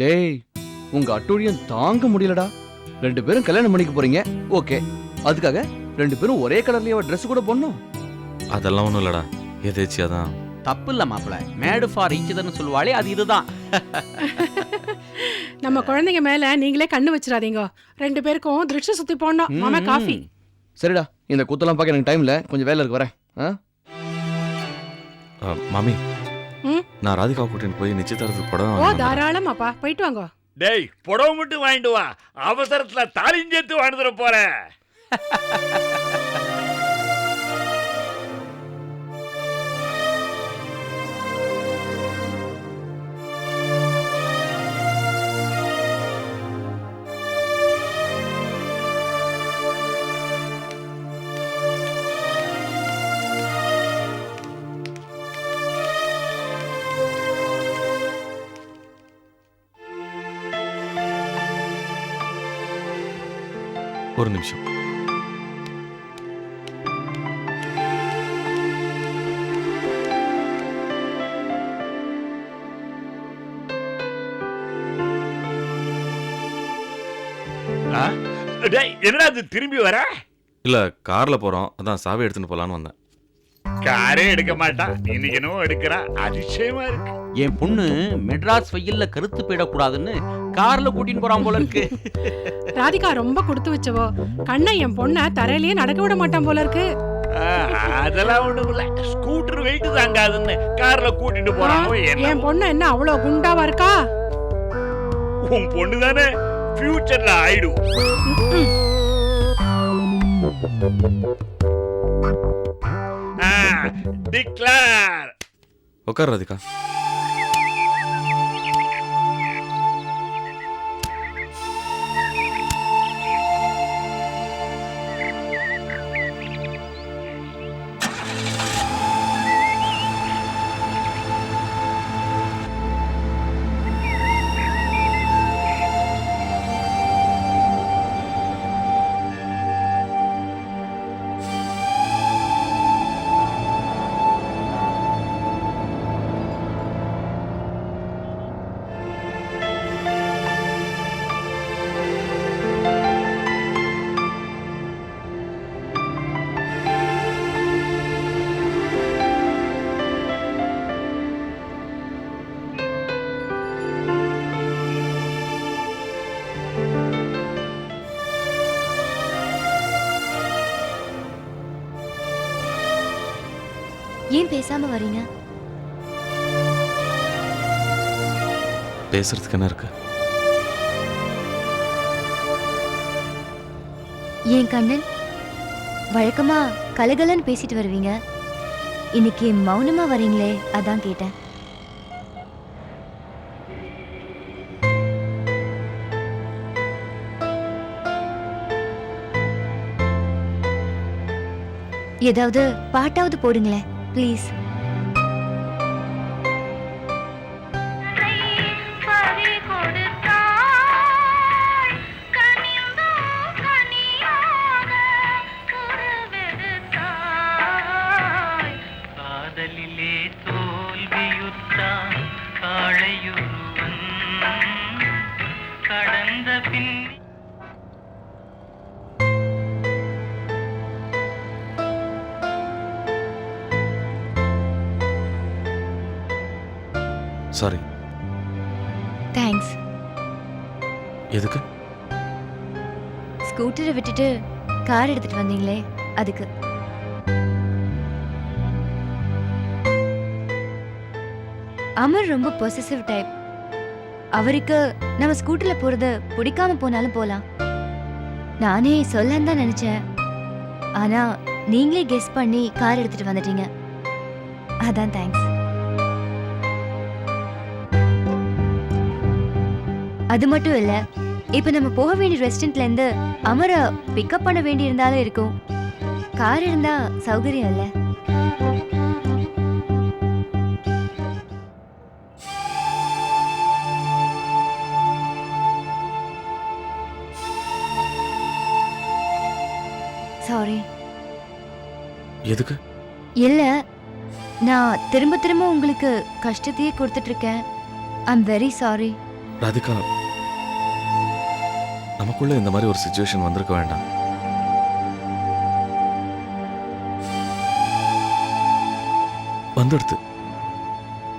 டேய் உங்க அட்டூழியம் தாங்க முடியலடா. ரெண்டு பேரும் கல்யாணம் பண்ணிக்க போறீங்க. ஓகே. அதுக்காக ரெண்டு பேரும் ஒரே கலர்லயே Dress கூட போடணும். அதெல்லாம் ஒன்றும் இல்லடா. எதேச்சியா தான். தப்பு இல்ல மாப்பிள. மேடு ஃபார் ஈச்சதுன்னு சொல்லுவாளே அது இதுதான். நம்ம குழந்தைங்க மேல நீங்களே கண்ணு வச்சிடாதீங்க. ரெண்டு பேருக்கும் திருஷ்டி சுத்தி போடணும். மாமா காஃபி. சரிடா இந்த கூத்தெல்லாம் பார்க்க எனக்கு டைம் இல்ல. கொஞ்சம் வேலை இருக்கு வரேன். மாமி? நான் ராதிகா கூட்டின்னு போய் நிச்சயதாரத்துக்கு படம் ஓ. தாராளமாப்பா. போயிட்டு வாங்க. டேய் புடவை மட்டும் வாங்கிட்டு வா. அவசரத்துல தாலியும் சேர்த்து வாங்கிட்டு போறேன். ஒரு நிமிஷம். என்னடா இது? திரும்பி வர? இல்ல கார்ல போறோம். அதான் சாவி எடுத்துன்னு போலான்னு வந்தேன். காரே எடுக்க மாட்டான் இன்னைக்கு என்னவோ எடுக்கிறா. அதிசயமா இருக்கு. என் பொண்ணு மெட்ராஸ் வெயில்ல கருத்து போயிடக்கூடாதுன்னு கார்ல கூட்டின்னு போறான் போல இருக்கு. ராதிகா ரொம்ப கொடுத்து வச்சவோ. கண்ணை என் பொண்ண தரையிலேயே நடக்க விட மாட்டான் போல இருக்கு. அதெல்லாம் ஒண்ணும் இல்ல. ஸ்கூட்டர் வெயிட் தாங்காதுன்னு கார்ல கூட்டிட்டு போறானோ என்ன என் பொண்ணு என்ன அவ்வளவு குண்டாவா இருக்கா? உன் பொண்ணு தானே? ஃபியூச்சர்ல ஆயிடும் டிக்ளேர் உட்கார்றதுக்கா பேசாம வரீங்க? பேசுறதுக்கு என்ன இருக்கு? ஏன் கண்ணன்? வழக்கமா கலகலன்னு பேசிட்டு வருவீங்க. இன்னைக்கு மௌனமா வரீங்களே அதான் கேட்டேன். ஏதாவது பாட்டாவது போடுங்களேன். ப்ளீஸ் ஸ்கூட்டரை விட்டுட்டு கார் எடுத்துட்டு வந்தீங்களே அதுக்கு. அமர் ரொம்ப பொசசிவ் டைப் அவருக்கு நம்ம ஸ்கூட்டர்ல போறது பிடிக்காம போனாலும் போலாம். நானே சொல்லன்னு தான் நினைச்சேன். ஆனா நீங்களே கெஸ் பண்ணி கார் எடுத்துட்டு வந்துட்டீங்க. அதான் தேங்க்ஸ் அது மட்டும் இல்லை இப்ப நம்ம போக வேண்டிய ரெஸ்டாரண்ட்ல இருந்து அமர பிக்கப் பண்ண வேண்டி இருந்தாலும் இருக்கும். கார் இருந்தா சௌகரியம் இல்ல. சாரி எதுக்கு? இல்ல நான் திரும்ப திரும்ப உங்களுக்கு கஷ்டத்தையே கொடுத்துட்டு இருக்கேன். ஐம் வெரி சாரி ராதிகா நமக்குள்ள இந்த மாதிரி ஒரு சுச்சுவேஷன் வந்திருக்க வேண்டாம். வந்துடுது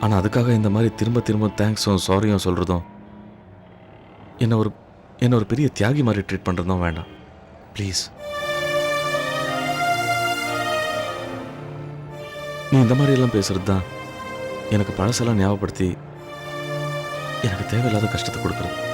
ஆனால் அதுக்காக இந்த மாதிரி திரும்ப திரும்ப தேங்க்ஸும் சாரியும் சொல்கிறதும் என்னை ஒரு என்னை ஒரு பெரிய தியாகி மாதிரி ட்ரீட் பண்ணுறதும் வேண்டாம். ப்ளீஸ் நீ இந்த மாதிரியெல்லாம் பேசுகிறது பேசுறது தான் எனக்கு பழசெல்லாம் ஞாபகப்படுத்தி எனக்கு தேவையில்லாத கஷ்டத்தை கொடுக்குறது.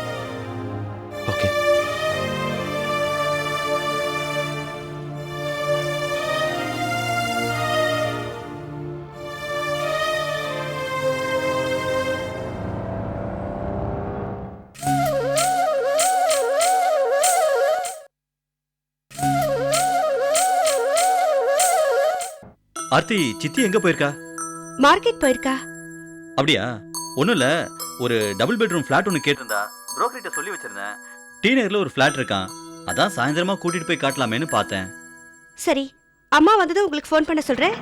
ஆர்த்தி சித்தி எங்க போயிருக்கா? மார்க்கெட் போயிருக்கா? அப்படியா? ஒன்றும் இல்லை. ஒரு டபுள் பெட்ரூம் ஃப்ளாட் ஒன்று கேட்டிருந்தா புரோக்கர்கிட்ட சொல்லி வச்சிருந்தேன். டி நகரில் ஒரு ஃப்ளாட் இருக்கான். அதான் சாயந்தரமா கூட்டிட்டு போய் காட்டலாமேன்னு பார்த்தேன். சரி அம்மா வந்ததும் உங்களுக்கு ஃபோன் பண்ண சொல்றேன்.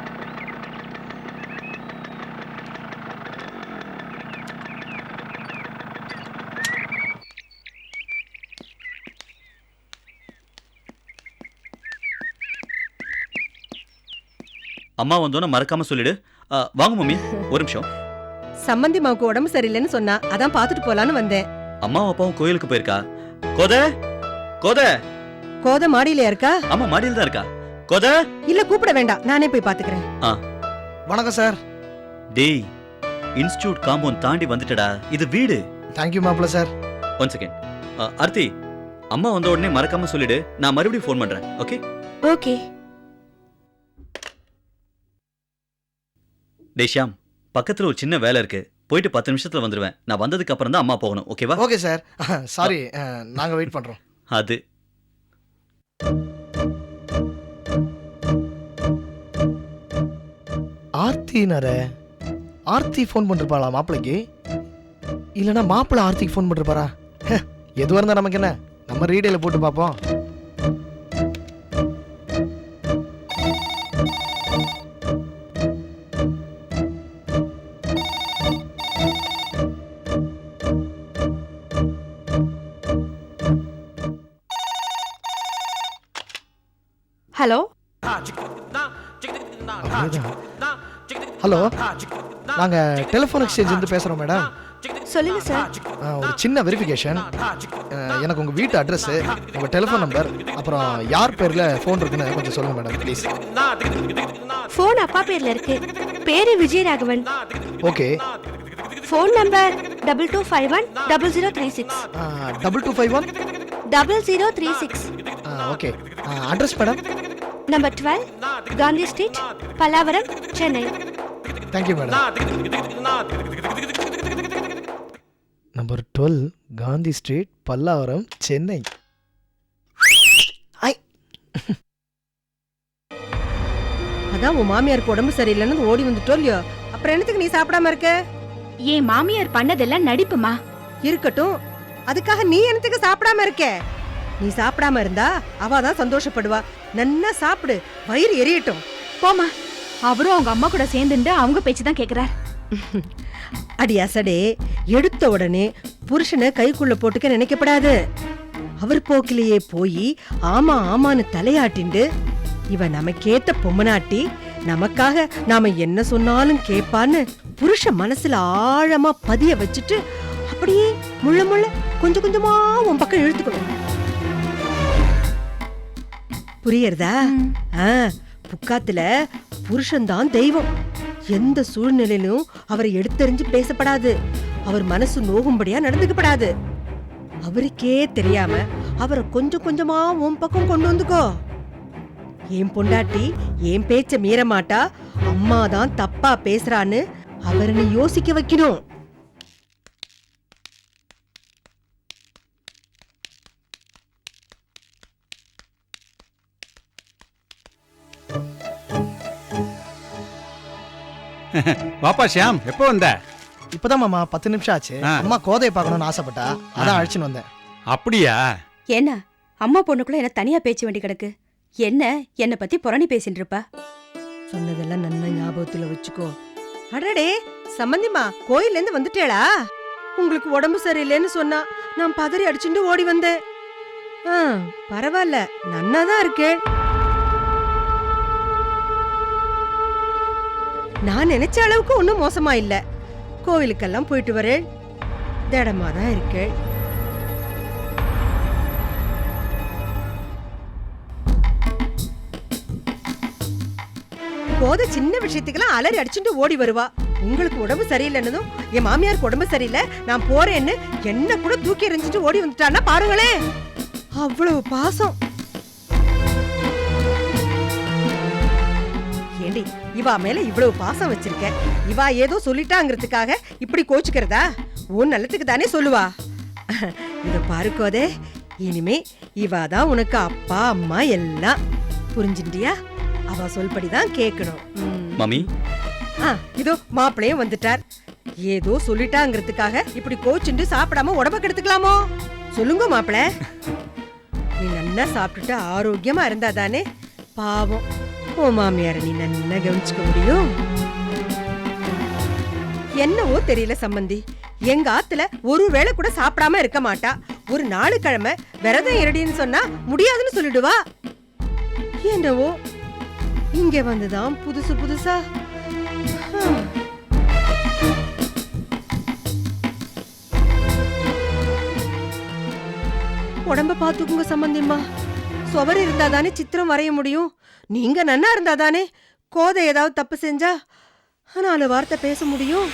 அம்மா வந்தோன்னே மறக்காம சொல்லிடு. ஆ, வாங்க மம்மி ஒரு நிமிஷம். சம்மந்தி மாவுக்கு உடம்பு சரியில்லைன்னு சொன்னா அதான் பாத்துட்டு போலான்னு வந்தேன். அம்மாவும் அப்பாவும் கோயிலுக்கு போயிருக்கா? கோத கோத. கோத மாடியில இருக்கா? ஆமா மாடியில் தான் இருக்கா. கோத. இல்ல கூப்பிட வேண்டாம் நானே போய் பாத்துக்கிறேன் வணக்கம் சார். டேய் இன்ஸ்டியூட் காம்பவுண்ட் தாண்டி வந்துட்டடா. இது வீடு. தேங்க்யூ மாப்பிள்ள சார். ஒன் செகண்ட் ஆர்த்தி அம்மா வந்த உடனே மறக்காம சொல்லிடு. நான் மறுபடியும் ஃபோன் பண்றேன். ஓகே ஓகே டேய் ஷியாம் பக்கத்துல ஒரு சின்ன வேலை இருக்கு. போயிட்டு பத்து நிமிஷத்துல வந்துருவேன். நான் வந்ததுக்கு அப்புறம் தான் அம்மா போகணும் ஓகேவா? Okay sir. சாரி நாங்க வெயிட் பண்றோம். அது. ஆர்த்தினார ஆர்த்தி ஃபோன் பண்ணிருப்பாளா மாப்பிளைக்கு? இல்லைன்னா மாப்பிள்ளை ஆர்த்திக்கு ஃபோன் பண்ணிருப்பாரா? ஹே, எதுவா இருந்தா நமக்கு என்ன? நம்ம ரீடைல போட்டு பார்ப்போம். ஹலோ நாங்க டெலிஃபோன் எக்ஸ்சேஞ்ச் இருந்து பேசுறோம் மேடம் சொல்லுங்க சார் ஒரு சின்ன வெரிஃபிகேஷன் எனக்கு உங்க வீட்டு அட்ரஸ் உங்க டெலிஃபோன் நம்பர் அப்புறம் யார் பேர்ல ஃபோன் இருக்குன்னு கொஞ்சம் சொல்லுங்க மேடம் ப்ளீஸ் ஃபோன் அப்பா பேர்ல இருக்கு பேரு Vijayaraghavan okay phone number double two five one double zero three six double two five one double zero three six okay address madam number twelve Gandhi street Pallavaram Chennai thank you madam number twelve Gandhi street Pallavaram Chennai அதான் உன் மாமியாருக்கு உடம்பு சரியில்லைன்னு ஓடி வந்துட்டோம் இல்லையோ? அப்புறம் என்னத்துக்கு நீ சாப்பிடாம இருக்க? என் மாமியார் பண்ணதெல்லாம் நடிப்புமா? இருக்கட்டும். அதுக்காக நீ என்னத்துக்கு சாப்பிடாம இருக்க? நீ சாப்பிடாம இருந்தா அவ தான் சந்தோஷப்படுவா. நன்னா சாப்பிடு. வயிறு எரியட்டும். போமா அவரும் அவங்க அம்மா கூட சேர்ந்துட்டு அவங்க பேச்சு தான் கேக்குறார். அடி அசடே எடுத்த உடனே புருஷனை கைக்குள்ள போட்டுக்க நினைக்கப்படாது. அவர் போக்கிலேயே போய் ஆமா ஆமான்னு தலையாட்டிண்டு இவ நமக்கேத்த பொம்மனாட்டி நமக்காக நாம என்ன சொன்னாலும் கேப்பான்னு புருஷ மனசுல ஆழமா பதிய வச்சுட்டு அப்படியே முள்ள முள்ள கொஞ்சம் கொஞ்சமா உன் பக்கம் இழுத்துக்கணும். புரியறதா? ஆ. புக்காத்துல புருஷன்தான் தெய்வம். எந்த சூழ்நிலையிலும் அவரை எடுத்தெறிஞ்சு பேசப்படாது. அவர் மனசு நோகும்படியா நடந்துக்கப்படாது. அவருக்கே தெரியாம அவரை கொஞ்சம் கொஞ்சமா உன் பக்கம் கொண்டு வந்துக்கோ. என் பொண்டாட்டி என் பேச்ச மீற மாட்டா அம்மா தான் தப்பா பேசுறான்னு அவரை யோசிக்க வைக்கணும். வாப்பா ஷியாம் எப்போ வந்த? இப்பதான் மாமா பத்து நிமிஷம் ஆச்சு. ஆ. அம்மா கோதையை பார்க்கணும்னு ஆசைப்பட்டா அதான் அழைச்சின்னு வந்தேன். அப்படியா? என்ன அம்மா பொண்ணுக்குள்ள என்ன தனியா பேச்சு வேண்டி கிடக்கு. என்ன என்ன பத்தி புரணி பேசிட்டு இருப்பா. சொன்னதெல்லாம் நன்னா ஞாபகத்துல வச்சுக்கோ. அடடே சம்பந்திமா கோயில்ல இருந்து வந்துட்டேளா? உங்களுக்கு உடம்பு சரியில்லைன்னு சொன்னா நான் பதறி அடிச்சுட்டு ஓடி வந்தேன். ஆ பரவாயில்ல நன்னா தான் இருக்கேன். நான் நினைச்ச அளவுக்கு ஒன்றும் மோசமா இல்லை. கோவிலுக்கெல்லாம் போயிட்டு வரேன் திடமா தான் இருக்கேன் போத சின்ன விஷயத்துக்கெல்லாம் அலறி அடிச்சுட்டு ஓடி வருவா. உங்களுக்கு உடம்பு சரியில்லைன்னதும் என் மாமியாருக்கு உடம்பு சரியில்லை நான் போறேன்னு என்ன கூட தூக்கி எறிஞ்சிட்டு ஓடி வந்துட்டான்னா பாருங்களேன் அவ்வளவு பாசம். ஏண்டி இவா மேல இவ்வளவு பாசம் வச்சிருக்க. இவா ஏதோ சொல்லிட்டாங்கிறதுக்காக இப்படி கோச்சுக்கிறதா? உன் நல்லதுக்கு தானே சொல்லுவா. இத பாருக்கோதே இனிமே இவா தான் உனக்கு அப்பா அம்மா எல்லாம். புரிஞ்சுட்டியா அவ சொல்படிதான் கேட்கணும் ம். மம்மி ஆ இதோ மாப்பிளையும் வந்துட்டார். ஏதோ சொல்லிட்டாங்கிறதுக்காக இப்படி கோச்சுண்டு சாப்பிடாம உடம்ப கெடுத்துக்கலாமோ? சொல்லுங்க மாப்பிள. நீ நல்லா சாப்பிட்டுட்டு ஆரோக்கியமா இருந்தா தானே பாவம். ஓ மாமியாரை நீ நல்லா கவனிச்சுக்க முடியும். என்னவோ தெரியல சம்பந்தி. எங்க ஆத்துல ஒரு வேளை கூட சாப்பிடாம இருக்க மாட்டா. ஒரு நாலு கிழமை விரதம் இருடின்னு சொன்னா முடியாதுன்னு சொல்லிடுவா. என்னவோ? இங்க வந்துதான் புதுசு புதுசா. ஹம். உடம்ப பாத்துக்குங்க சம்பந்திம்மா. சுவர் இருந்தா தானே சித்திரம் வரைய முடியும்? நீங்க நன்னா இருந்தா தானே கோதை ஏதாவது தப்பு செஞ்சா நாலு வார்த்தை பேச முடியும்.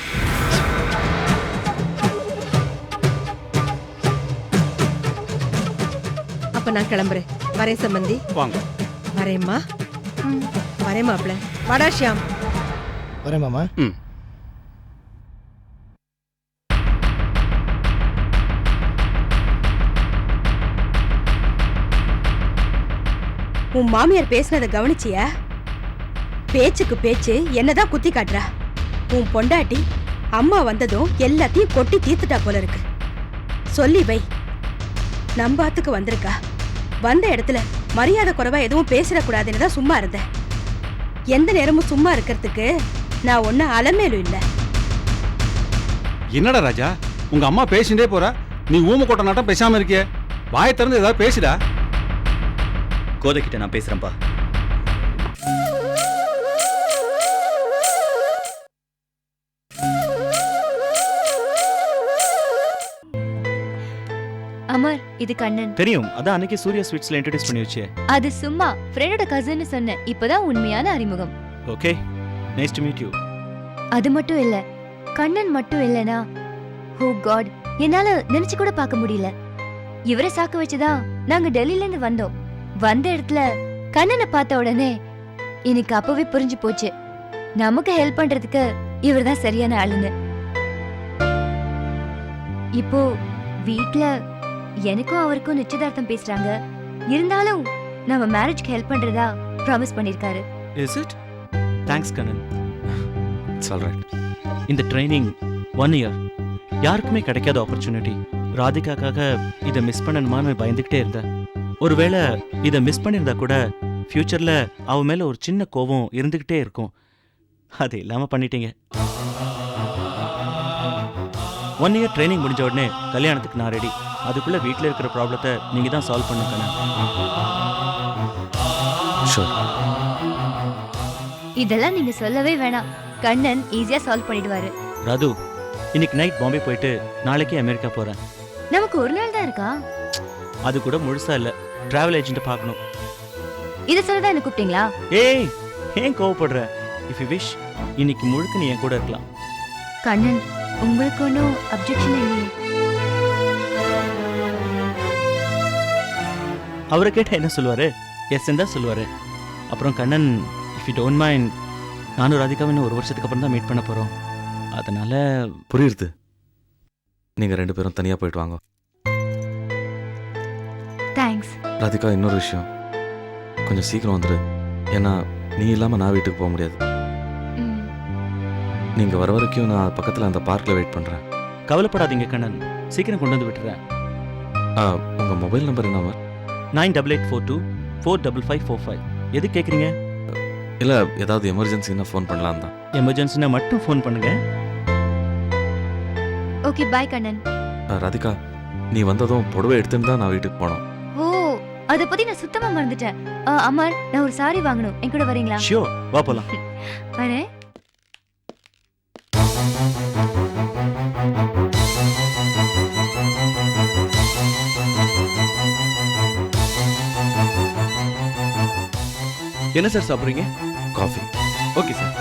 அப்ப நான் கிளம்புறேன். வரேன் சம்பந்தி. வாங்க. வரேம்மா. வரேன் மாப்பிள்ள வாடா ஷியாம். வரேன் மாமா. ம். உன் மாமியார் பேசுனதை கவனிச்சியா? பேச்சுக்கு பேச்சு என்னதான் குத்தி காட்டுறா. உன் பொண்டாட்டி அம்மா வந்ததும் எல்லாத்தையும் கொட்டி தீர்த்துட்டா போல இருக்கு. சொல்லி வை. நம்பாத்துக்கு வந்திருக்கா. வந்த இடத்துல மரியாதை குறைவா எதுவும் பேசிடக்கூடாதுன்னு தான் சும்மா இருந்தேன் எந்த நேரமும் சும்மா இருக்கிறதுக்கு நான் ஒன்னும் அலமேலும் இல்லை. என்னடா ராஜா? உங்க அம்மா பேசிட்டே போறா. நீ ஊம கொட்ட நாட்டம் பேசாம இருக்கிய. வாயை திறந்து ஏதாவது பேசுடா. கோதைக்கிட்ட நான் பேசுறேன்ப்பா அமர் இது கண்ணன். தெரியும். அதான் அன்னைக்கு சூர்யா ஸ்வீட்ஸ்ல இன்ட்ரடியூஸ் பண்ணி வச்சே அது சும்மா ஃப்ரெண்டோட கசின்னு சொன்னேன். இப்பதான் உண்மையான அறிமுகம். Okay nice to meet you அது மட்டும் இல்ல கண்ணன் மட்டும் இல்லனா ஓ காட் என்னால நினைச்சு கூட பார்க்க முடியல. இவரை சாக்கு வச்சுதான் நாங்க டெல்லில இருந்து வந்தோம். வந்த இடத்துல கண்ணனை பார்த்த உடனே எனக்கு அப்பவே புரிஞ்சு போச்சு. நமக்கு ஹெல்ப் பண்றதுக்கு இவர்தான் சரியான ஆளுன்னு இப்போ வீட்ல எனக்கும் அவருக்கும் நிச்சயதார்த்தம் பேசுறாங்க. இருந்தாலும் நம்ம மேரேஜ்க்கு ஹெல்ப் பண்றதா ப்ராமிஸ் பண்ணிருக்காரு. Is it thanks Kannan. It's all right இந்த ட்ரைனிங் ஒன் இயர் யாருக்குமே கிடைக்காத ஆப்பர்ச்சுனிட்டி ராதிகாக்காக இதை மிஸ் பண்ணணுமான்னு பயந்துக்கிட்டே இருந்தேன். ஒருவேளை இதை மிஸ் பண்ணியிருந்தா கூட ஃப்யூச்சரில் அவ மேலே ஒரு சின்ன கோபம் இருந்துக்கிட்டே இருக்கும். அது இல்லாமல் பண்ணிட்டீங்க. ஒன் இயர் ட்ரைனிங் முடிஞ்ச உடனே கல்யாணத்துக்கு நான் ரெடி அதுக்குள்ளே வீட்டில் இருக்கிற ப்ராப்ளத்தை நீங்கள் தான் சால்வ் பண்ணுங்க இதெல்லாம் நீங்க சொல்லவே வேணாம். கண்ணன் ஈஸியா சால்வ் பண்ணிடுவாரு. ராது இன்னைக்கு நைட் பாம்பே போயிட்டு நாளைக்கே அமெரிக்கா போகிறேன் நமக்கு ஒரு நாள் தான் இருக்கா? அது கூட முழுசா இல்லை. ட்ராவல் ஏஜென்ட்டை பார்க்கணும். இத சொல்லதான் என்ன கூப்பிட்டீங்களா? ஏய் ஏன் கோவப்படுற? இஃப் யூ விஷ் இன்னைக்கு முழுக்க நீ என் கூட இருக்கலாம். கண்ணன் உங்களுக்கு ஒன்றும் அப்ஜெக்ஷன் இல்லையே? அவரை கேட்டால் என்ன சொல்லுவாரு? எஸ் தான் சொல்லுவாரு. அப்புறம் Kannan if you don't mind நானும் ராதிகாவும் இன்னும் ஒரு வருஷத்துக்கு அப்புறம் தான் மீட் பண்ண போகிறோம் அதனால புரியுது. நீங்க ரெண்டு பேரும் தனியா போயிட்டு வாங்க. தேங்க்ஸ் ராதிகா இன்னொரு விஷயம். கொஞ்சம் சீக்கிரம் வந்துரு. ஏன்னா நீ இல்லாம நான் வீட்டுக்கு போக முடியாது. நீங்க வர வரைக்கும் நான் பக்கத்துல அந்த பார்க்ல வெயிட் பண்றேன். கவலைப்படாதீங்க கண்ணன். சீக்கிரம் கொண்டு வந்து விட்டுறேன். ஆ, உங்க மொபைல் நம்பர் என்ன nine double eight four two four double five four five. எது கேட்குறீங்க இல்ல ஏதாவது எமர்ஜென்சின்னா ஃபோன் பண்ணலாம் தான். எமர்ஜென்சினா மட்டும் ஃபோன் பண்ணுங்க. Okay bye Kannan. ராதிகா நீ வந்ததும் புடவை எடுத்துன்னு தான் நான் வீட்டுக்கு போனோம். அத பத்தி நான் சுத்தமா மறந்துட்டேன். அமர் நான் ஒரு சாரி வாங்கணும். என் கூட வரீங்களா? ஷியோர் வா போலாம். வரேன். என்ன சார் சாப்பிட்றீங்க? Coffee okay sir